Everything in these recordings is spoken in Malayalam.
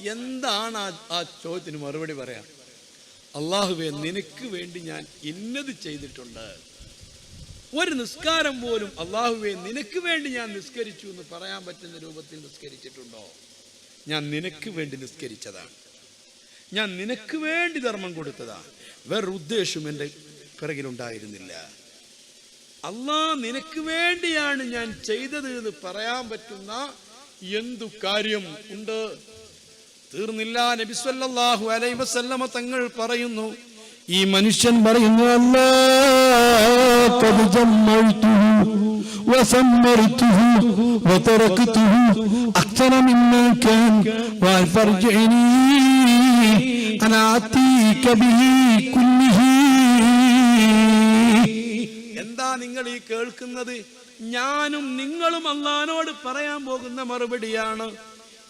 എന്താണ് ആ ചോദ്യത്തിന് മറുപടി പറയാം അള്ളാഹുവെ നിനക്ക് വേണ്ടി ഞാൻ ഇന്നത് ചെയ്തിട്ടുണ്ട്. ഒരു നിസ്കാരം പോലും അള്ളാഹുവെ നിനക്ക് വേണ്ടി ഞാൻ നിസ്കരിച്ചു എന്ന് പറയാൻ പറ്റുന്ന രൂപത്തിൽ നിസ്കരിച്ചിട്ടുണ്ടോ? ഞാൻ നിനക്ക് വേണ്ടി നിസ്കരിച്ചതാണ്. ഞാൻ നിനക്ക് വേണ്ടി ധർമ്മം കൊടുത്തതാണ്. വേറൊരു ഉദ്ദേശം എന്റെ പിറകിലുണ്ടായിരുന്നില്ല. അള്ളാ നിനക്ക് വേണ്ടിയാണ് ഞാൻ ചെയ്തത് എന്ന് പറയാൻ പറ്റുന്ന എന്തു കാര്യം ഉണ്ട്? തീർന്നില്ല. നബിസ്വല്ലാഹു അലൈ വസല്ലമ തങ്ങൾ പറയുന്നു ഈ മനുഷ്യൻ പറയുന്നു അല്ലാ നിങ്ങൾ ഈ കേൾക്കുന്നത്? ഞാനും നിങ്ങളും അള്ളഹാനോട് പറയാൻ പോകുന്ന മറുപടിയാണ്.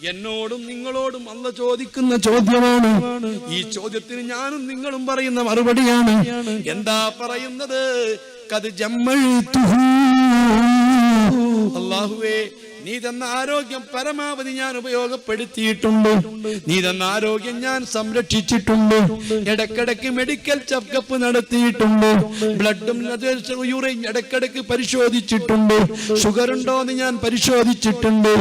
എന്നോടും നിങ്ങളോടും അല്ല ചോദിക്കുന്ന ചോദ്യമാണ്. ഈ ചോദ്യത്തിന് ഞാനും നിങ്ങളും പറയുന്ന മറുപടിയാണ്. എന്താ പറയുന്നത്? കത് ജമ്മഴുത്തുഹു അള്ളാഹുവേ നീ തന്ന ആരോഗ്യം പരമാവധി ഞാൻ ഉപയോഗപ്പെടുത്തിയിട്ടുണ്ട്. നീ തന്ന ആരോഗ്യം ഞാൻ സംരക്ഷിച്ചിട്ടുണ്ട്. ഇടക്കിടക്ക് മെഡിക്കൽ ചെക്കപ്പ് നടത്തിയിട്ടുണ്ട്. ബ്ലഡും യൂറിൻ ഇടക്കിടക്ക് പരിശോധിച്ചിട്ടുണ്ട്. ഷുഗർ ഉണ്ടോ എന്ന് ഞാൻ പരിശോധിച്ചിട്ടുണ്ട്.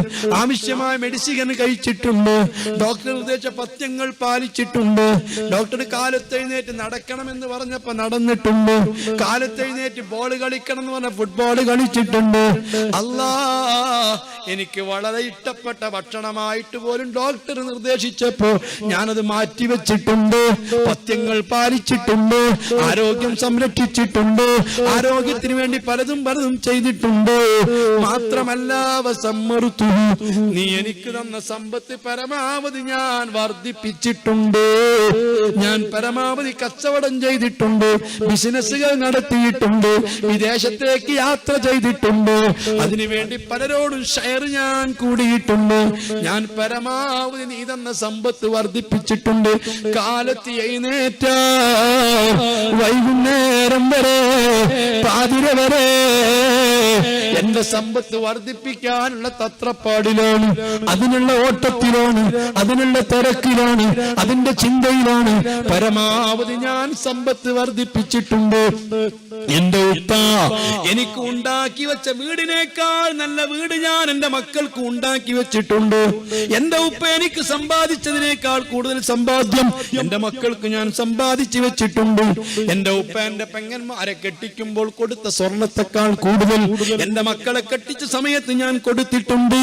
ആവശ്യമായ മെഡിസിൻ കഴിച്ചിട്ടുണ്ട്. ഡോക്ടർ നിർദ്ദേശ പത്യങ്ങൾ പാലിച്ചിട്ടുണ്ട്. ഡോക്ടർ കാലത്തെഴുന്നേറ്റ് നടക്കണമെന്ന് പറഞ്ഞപ്പോ നടന്നിട്ടുണ്ട്. കാലത്തെഴുന്നേറ്റ് ബോൾ കളിക്കണം എന്ന് പറഞ്ഞ ഫുട്ബോൾ കളിച്ചിട്ടുണ്ട്. അല്ലാ എനിക്ക് വളരെ ഇഷ്ടപ്പെട്ട ഭക്ഷണമായിട്ട് പോലും ഡോക്ടർ നിർദ്ദേശിച്ചപ്പോ ഞാനത് മാറ്റിവെച്ചിട്ടുണ്ട് പത്യങ്ങൾ പാലിച്ചിട്ടുണ്ട്. ആരോഗ്യം സംരക്ഷിച്ചിട്ടുണ്ട്. ആരോഗ്യത്തിന് വേണ്ടി പലതും പലതും ചെയ്തിട്ടുണ്ട്. മാത്രമല്ല വസമ്മറുത്തു നീ എനിക്ക് തന്ന സമ്പത്ത് പരമാവധി ഞാൻ വർദ്ധിപ്പിച്ചിട്ടുണ്ട്. ഞാൻ പരമാവധി കച്ചവടം ചെയ്തിട്ടുണ്ട്. ബിസിനസ്സുകൾ നടത്തിയിട്ടുണ്ട്. വിദേശത്തേക്ക് യാത്ര ചെയ്തിട്ടുണ്ട്. അതിനുവേണ്ടി പലരോടും ഷെയർ ഞാൻ കൂടിയിട്ടുണ്ട്. ഞാൻ പരമാവധി നീ തന്ന സമ്പത്ത് വർദ്ധിപ്പിച്ചിട്ടുണ്ട്. കാലത്ത് എഴുന്നേറ്റ വൈകുന്നേരം വരെ പാതിര വരെ എന്റെ സമ്പത്ത് വർദ്ധിപ്പിക്കാനുള്ള തത്രപ്പാടിലാണ്. അതിനുള്ള ഓട്ടത്തിലാണ് അതിനുള്ള തിരക്കിലാണ് അതിന്റെ ചിന്തയിലാണ്. പരമാവധി ഞാൻ സമ്പത്ത് വർദ്ധിപ്പിച്ചിട്ടുണ്ട്. എന്റെ ഉപ്പ എനിക്ക് ഉണ്ടാക്കി വെച്ച വീടിനേക്കാൾ നല്ല വീട് ഞാൻ എന്റെ മക്കൾക്ക് ഉണ്ടാക്കി വെച്ചിട്ടുണ്ട്. എന്റെ ഉപ്പ എനിക്ക് സമ്പാദിച്ചതിനേക്കാൾ കൂടുതൽ സമ്പാദ്യം എന്റെ മക്കൾക്ക് ഞാൻ സമ്പാദിച്ചു വെച്ചിട്ടുണ്ട്. എന്റെ ഉപ്പ എന്റെ പെങ്ങന്മാരെ കെട്ടിക്കുമ്പോൾ കൊടുത്ത സ്വർണത്തെക്കാൾ കൂടുതൽ എന്റെ മക്കളെ കെട്ടിച്ച സമയത്ത് ഞാൻ കൊടുത്തിട്ടുണ്ട്.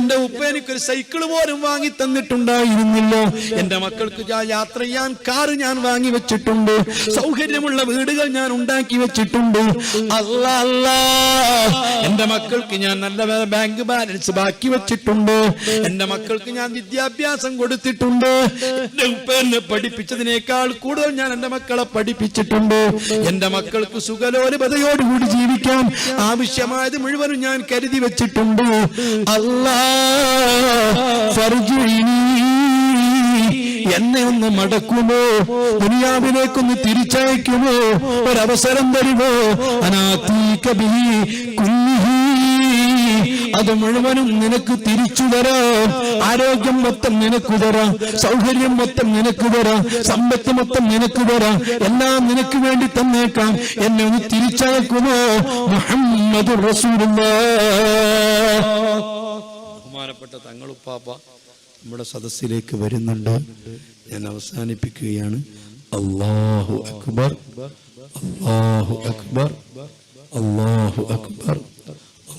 എന്റെ ഉപ്പ എനിക്കൊരു സൈക്കിൾ പോലും വാങ്ങി തന്നിട്ടുണ്ടായിരുന്നില്ല. എന്റെ മക്കൾക്ക് യാത്ര ചെയ്യാൻ കാറ് ഞാൻ വാങ്ങി വെച്ചിട്ടുണ്ട്. സൗകര്യമുള്ള വീടുകൾ ഞാൻ ഉണ്ടാക്കി വെച്ചിട്ടുണ്ട്. അല്ല അല്ല. എന്റെ മക്കൾക്ക് ഞാൻ നല്ല ബാങ്ക് ബാലൻസ് ബാക്കി വെച്ചിട്ടുണ്ട്. എന്റെ മക്കൾക്ക് ഞാൻ വിദ്യാഭ്യാസം കൊടുത്തിട്ടുണ്ട്. എന്റെ പഠിപ്പിച്ചതിനേക്കാൾ കൂടുതൽ ഞാൻ എന്റെ മക്കളെ പഠിപ്പിച്ചിട്ടുണ്ട്. എന്റെ മക്കൾക്ക് സുഖലോലുപതയോടുകൂടി ജീവിക്കാൻ ആവശ്യമായത് മുഴുവനും ഞാൻ കരുതി വെച്ചിട്ടുണ്ട്. അല്ലാ എന്നെ ഒന്ന് മടക്കുമോ? ദുനിയാവിലേക്കൊന്ന് തിരിച്ചയക്കുമോ? ഒരവസരം തരുമോ? അനാത്തീ ബിഹി കുല്ലിഹി. അത് മുഴുവനും നിനക്ക് തിരിച്ചു തരാം. ആരോഗ്യം മൊത്തം നിനക്ക് തരാം. സൗകര്യം മൊത്തം നിനക്ക് തരാം. സമ്പത്ത് മൊത്തം നിനക്ക് തരാം. എല്ലാം നിനക്ക് വേണ്ടി തന്നേക്കാം. എന്നെ ഒന്ന് തിരിച്ചയക്കുമോ? മുഹമ്മദ് ബഹുമാനപ്പെട്ട തങ്ങളുപ്പാപ്പ നമ്മുടെ സദസ്സിലേക്ക് വരുന്നുണ്ട്. ഞാൻ അവസാനിപ്പിക്കുകയാണ്. അള്ളാഹു അക്ബർ. അള്ളാഹു അക്ബർ. അള്ളാഹു അക്ബർ.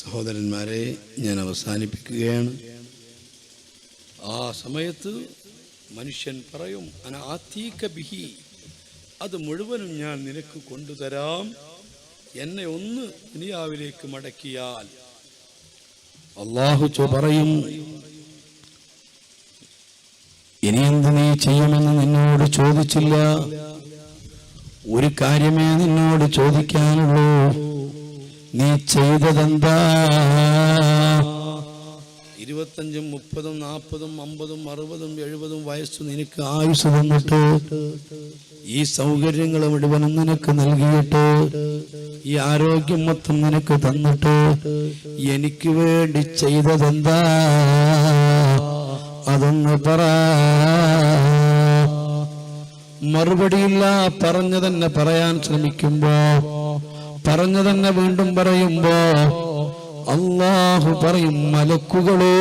സഹോദരന്മാരെ ഞാൻ അവസാനിപ്പിക്കുകയാണ്. ആ സമയത്ത് മനുഷ്യൻ പറയും അനാത്തീക ബിഹി അത് മുഴുവനും ഞാൻ നിനക്ക് കൊണ്ടുതരാം. എന്നെ ഒന്ന് ദുനിയാവിലേക്ക് മടക്കിയാൽ. അള്ളാഹു പറയും ഇനി എന്ത് നീ ചെയ്യുമെന്ന് നിന്നോട് ചോദിച്ചില്ല. ഒരു കാര്യമേ നിന്നോട് ചോദിക്കാനുള്ളൂ. നീ ചെയ്തതെന്താ? ഇരുപത്തഞ്ചും മുപ്പതും നാൽപ്പതും അമ്പതും അറുപതും എഴുപതും വയസ്സ് നിനക്ക് ആയുസ് തന്നിട്ട് ഈ സൗകര്യങ്ങൾ മുഴുവനും നിനക്ക് നൽകിയിട്ട് ഈ ആരോഗ്യം മൊത്തം നിനക്ക് തന്നിട്ട് എനിക്ക് വേണ്ടി ചെയ്തതെന്താ? അതൊന്ന് പറ. മറുപടിയില്ല പറഞ്ഞു തന്നെ പറയാൻ ശ്രമിക്കുമ്പോ പറഞ്ഞു തന്നെ വീണ്ടും പറയുമ്പോ അള്ളാഹു പറയും മലക്കുകളോ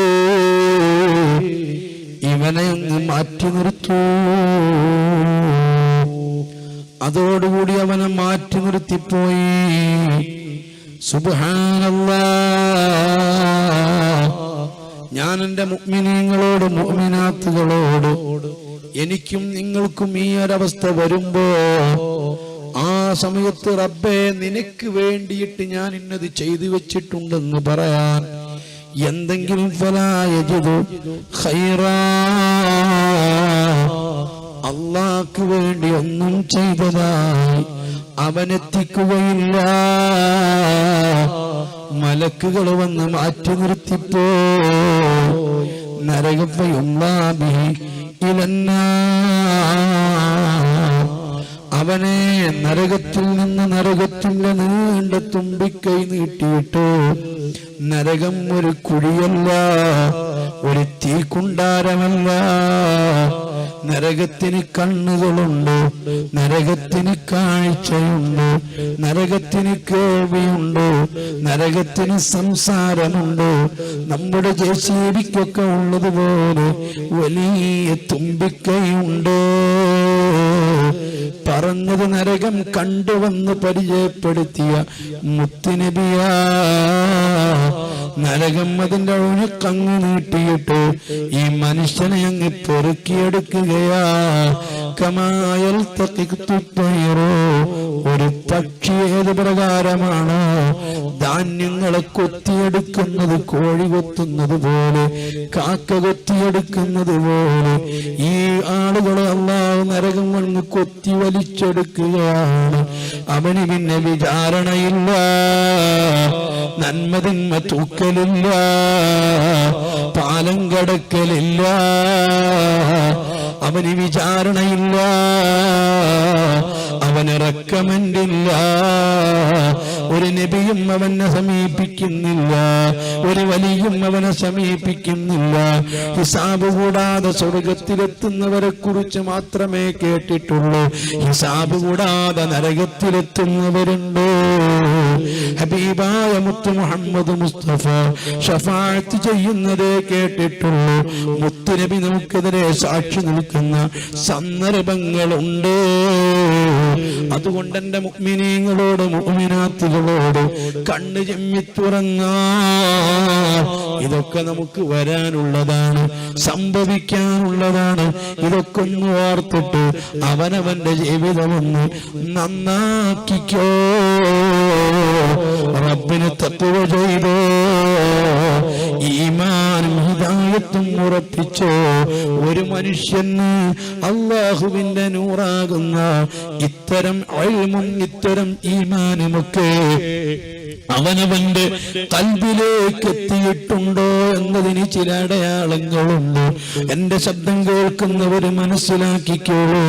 ഇവനെ ഒന്ന് മാറ്റി നിർത്തൂ. അതോടുകൂടി അവനെ മാറ്റി നിർത്തിപ്പോയി. ഞാൻ എന്റെ മുഗ്മിനീങ്ങളോട് മുഗ്മിനാത്തുകളോട് എനിക്കും നിങ്ങൾക്കും ഈ ഒരവസ്ഥ വരുമ്പോ സമയത്ത് റബ്ബേ നിനക്ക് വേണ്ടിയിട്ട് ഞാൻ ഇന്നത് ചെയ്തു വെച്ചിട്ടുണ്ടെന്ന് പറയാൻ എന്തെങ്കിലും ഫലായജിതു ഖൈറാ. അള്ളാക്ക് വേണ്ടി ഒന്നും ചെയ്തതായി അവനെത്തിക്കുകയില്ല. മലക്കുകൾ വന്ന് മാറ്റി നിർത്തിപ്പോ. നരകപ്പയുള്ളാബി ഇലന്നാ. അവനെ നരകത്തിൽ നിന്ന് നരകത്തിന്റെ നീണ്ട തുമ്പിക്കൈ നീട്ടിയിട്ട് നരകം ഒരു കുഴിയല്ല ഒരു തീക്കുണ്ടാരമല്ല. നരകത്തിന് കണ്ണുകളുണ്ട് നരകത്തിന് കാഴ്ചയുണ്ട് നരകത്തിന് കേൾവിയുണ്ട് നരകത്തിന് സംസാരമുണ്ട്. നമ്മുടെ ജയശേരിക്കൊക്കെ ഉള്ളതുപോലെ വലിയ തുമ്പിക്കൈയുണ്ട് പറഞ്ഞത് നരകം കണ്ടുവന്ന് പരിചയപ്പെടുത്തിയ മുത്തുനബിയാ. നരകം അതിന്റെ ഒഴുക്കങ്ങ് നീട്ടിയിട്ട് ഈ മനുഷ്യനെ അങ്ങ് പെറുക്കിയെടുക്കുകയാ. കമായൽ തക്കിത്തുപ്പയറോ ഒരു പക്ഷി ഏത് പ്രകാരമാണോ. ധാന്യങ്ങളെ കൊത്തിയെടുക്കുന്നത് കോഴി കൊത്തുന്നത് പോലെ കാക്ക കൊത്തിയെടുക്കുന്നത് പോലെ. ഈ ആളുകളെ അള്ളാഹു നരകം വന്ന് കൊത്തി വലിച്ചെടുക്കുകയാണ്. അവന് പിന്നെ വിചാരണയില്ല നന്മതിന്മ തൂക്കലില്ല പാലം കടക്കലില്ല. അവന് വിചാരണയില്ല അവന് റെക്കമെൻഡില്ല ഒരു നബിയും അവനെ സമീപിക്കുന്നില്ല. ഒരു വലിയും അവനെ സമീപിക്കുന്നില്ല. ഹിസാബ് കൂടാതെ സ്വർഗത്തിലെത്തുന്നവരെ കുറിച്ച് മാത്രമേ കേട്ടിട്ടുള്ളൂ. ഹിസാബ് കൂടാതെ നരകത്തിലെത്തുന്നവരുണ്ട്. ഹബീബായ മുത്ത് മുഹമ്മദ് മുസ്തഫ ഷഫാത്ത് ചെയ്യുന്നതേ കേട്ടിട്ടുള്ളൂ. മുത്തുനബി നമുക്കെതിരെ സാക്ഷി നിൽക്കുന്ന സന്ദർഭങ്ങളുണ്ട്. അതുകൊണ്ട് എന്റെ മുഗ്മിനീങ്ങളോട് മുഗ്മിനാത്തുകളോട് കണ്ണ് ചെമ്മിത്തുറങ്ങാ ഇതൊക്കെ നമുക്ക് വരാനുള്ളതാണ് സംഭവിക്കാനുള്ളതാണ്. ഇതൊക്കെ ഒന്ന് ഓർത്തിട്ട് അവനവന്റെ ജീവിതമൊന്ന് നന്നാക്കിക്കോ. റബ്ബിന് തത്വ ചെയ്തോ. ഈമാനും ഹിദായത്തും ഉറപ്പിച്ചോ. ഒരു മനുഷ്യന് അള്ളാഹുവിന്റെ നൂറാകുന്ന ഇത്തരം അഴിമും ഇത്തരം ഈമാനുമൊക്കെ അവനവന്റെ കൽബിലേക്ക് എത്തിയിട്ടുണ്ടോ എന്നതിന് ചില അടയാളങ്ങളുണ്ട്. എന്റെ ശബ്ദം കേൾക്കുന്നവര് മനസ്സിലാക്കിക്കോളൂ.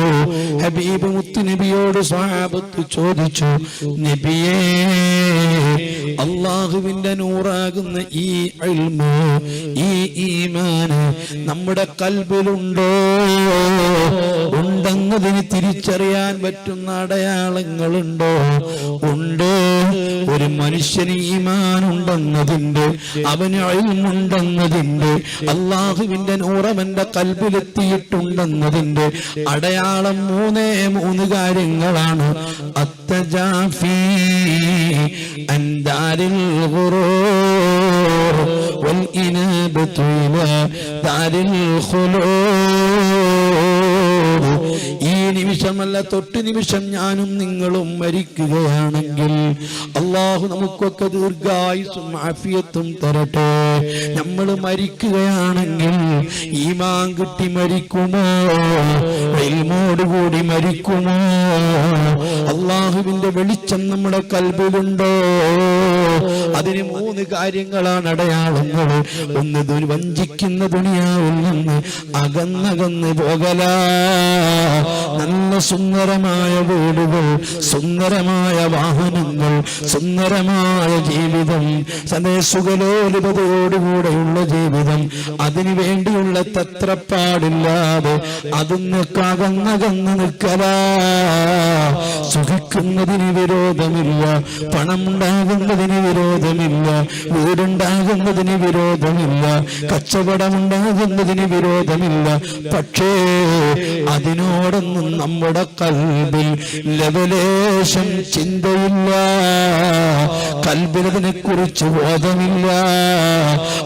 ഹബീബ് മുത്തുനബിയോട് സ്വാപത്ത് ചോദിച്ചു നബിയേ അള്ളാഹുവിന്റെ നൂറാകുന്ന ഈ അൽമോ ഈ ഈമാന് നമ്മുടെ കൽബിലുണ്ടോ ഉണ്ടെന്നതിന് തിരിച്ചറിയാൻ പറ്റുന്ന അടയാളങ്ങളുണ്ടോ? ഉണ്ട്. ഒരു മനുഷ്യന് ഈമാൻ ഉണ്ടെന്നതിന്റെ അവന് അഴിമുണ്ടെന്നതിന്റെ അള്ളാഹുവിന്റെ നൂറവന്റെ കൽബിലെത്തിയിട്ടുണ്ടെന്നതിന്റെ അടയാളം മൂന്നേ മൂന്ന് കാര്യങ്ങളാണ് അത്തജാഫി അൻദാരിൽ ഗുറൂർ والإنابة إلى دار الخلود ഈ നിമിഷം നിമിഷമല്ല തൊട്ട് നിമിഷം ഞാനും നിങ്ങളും മരിക്കുകയാണെങ്കിൽ അള്ളാഹു നമുക്കൊക്കെ ദീർഘായുസും ആഫിയത്തും തരട്ടെ. നമ്മൾ മരിക്കുകയാണെങ്കിൽ ഈമാൻ കിട്ടി മരിക്കുമോ? കൂടി മരിക്കുമോ? അള്ളാഹുവിന്റെ വെളിച്ചം നമ്മുടെ കൽബിലുണ്ടോ അതിന് മൂന്ന് കാര്യങ്ങളാണ് അടയാളങ്ങൾ. ഒന്ന് വഞ്ചിക്കുന്ന ദുനിയാവിൽ അകന്നകന്ന് പോകല. നല്ല സുന്ദരമായ വീടുകൾ സുന്ദരമായ വാഹനങ്ങൾ സുന്ദരമായ ജീവിതം സദേ സുഖലോലുപതയോടുകൂടെയുള്ള ജീവിതം. അതിനു വേണ്ടിയുള്ള തത്രപ്പാടില്ലാതെ അതിന്നൊക്കെ അകന്നകന്ന് നിൽക്കല. സുഖിക്കുന്നതിന് വിരോധമില്ല പണമുണ്ടാകുന്നതിന് വിരോധമില്ല വീടുണ്ടാകുന്നതിന് വിരോധമില്ല കച്ചവടമുണ്ടാകുന്നതിന് വിരോധമില്ല. പക്ഷേ അതിനോടൊന്നും നമ്മുടെ കൽബിൽ ലവലേശം ചിന്തയില്ല. കൽബിനതിനെ കുറിച്ച് ബോധമില്ല.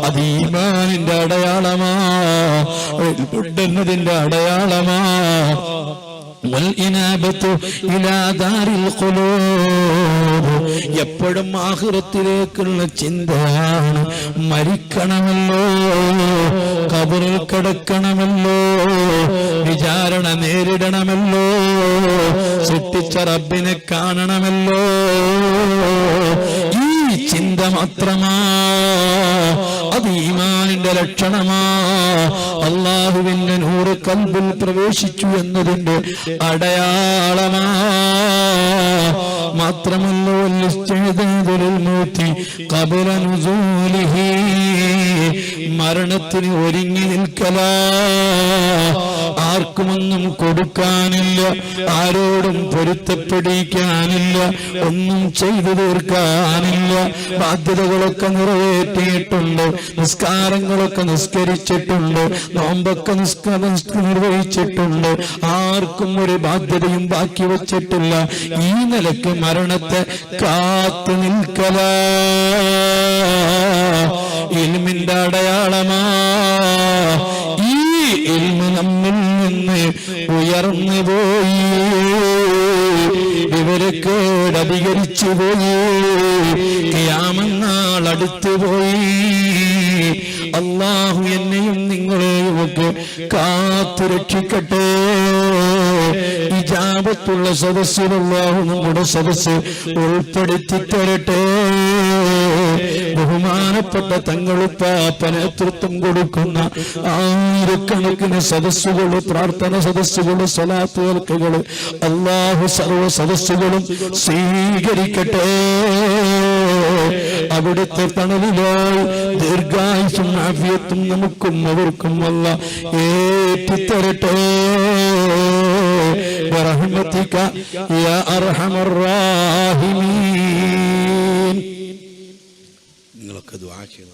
അത് ഈമാനിന്റെ അടയാളമാ. എന്നതിന്റെ അടയാളമാ. എപ്പോഴും ആഹുരത്തിലേക്കുള്ള ചിന്തയാണ് മരിക്കണമല്ലോ കബറിൽ കിടക്കണമല്ലോ വിചാരണ നേരിടണമല്ലോ സൃഷ്ടിച്ച റബ്ബിനെ കാണണമല്ലോ. ഈ ചിന്ത മാത്രമാ അത് ലക്ഷണമാ. അള്ളാഹുവിന്റെ നൂറ് കൽബിൽ പ്രവേശിച്ചു എന്നതിന്റെ അടയാളമാ. മാത്രമല്ല മരണത്തിന് ഒരുങ്ങി നിൽക്കല. ആർക്കുമൊന്നും കൊടുക്കാനില്ല ആരോടും പൊരുത്തപ്പെടിക്കാനില്ല ഒന്നും ചെയ്തു തീർക്കാനില്ല. ബാധ്യതകളൊക്കെ നിറവേറ്റിയിട്ടുണ്ട് നിസ്കാരങ്ങളൊക്കെ നിസ്കരിച്ചിട്ടുണ്ട് നോമ്പൊക്കെ നിർവഹിച്ചിട്ടുണ്ട്. ആർക്കും ഒരു ബാധ്യതയും ബാക്കി വച്ചിട്ടില്ല. ഈ നിലയ്ക്ക് മരണത്തെ കാത്തു നിൽക്കല. ഇൽമിന്റെ അടയാളമാ. ഈ ഇൽമ നമ്മിൽ നിന്ന് ഉയർന്നു പോയി. ഇവരക്കേടധികരിച്ചു പോയി. ക്യാമന്നാൾ അടുത്തു പോയി. അള്ളാഹു എന്നെയും നിങ്ങളെയും ഒക്കെ കാത്തു രക്ഷിക്കട്ടെ ഇജാബത്തുള്ള സദസ്സിലുള്ളാഹു നമ്മുടെ സദസ്സ് ഉൾപ്പെടുത്തി തരട്ടെ ബഹുമാനപ്പെട്ട തങ്ങളുപ്പാപ്പ നേതൃത്വം കൊടുക്കുന്ന ആയിരക്കണക്കിന് സദസ്സുകൾ പ്രാർത്ഥന സദസ്സുകൾ സലാത്തുകൾക്കുകൾ അള്ളാഹു സർവ സദസ്സുകളും സ്വീകരിക്കട്ടെ. അവിടുത്തെ തണലിലായി ദീർഘായുസും ആഫിയത്തും നമുക്കും അവർക്കും അല്ല ഏറ്റിത്തരട്ടെ. برحمتك يا أرحم الراحمين നിങ്ങളൊക്കെ ദുആ ചെയ്യുന്നതാണ്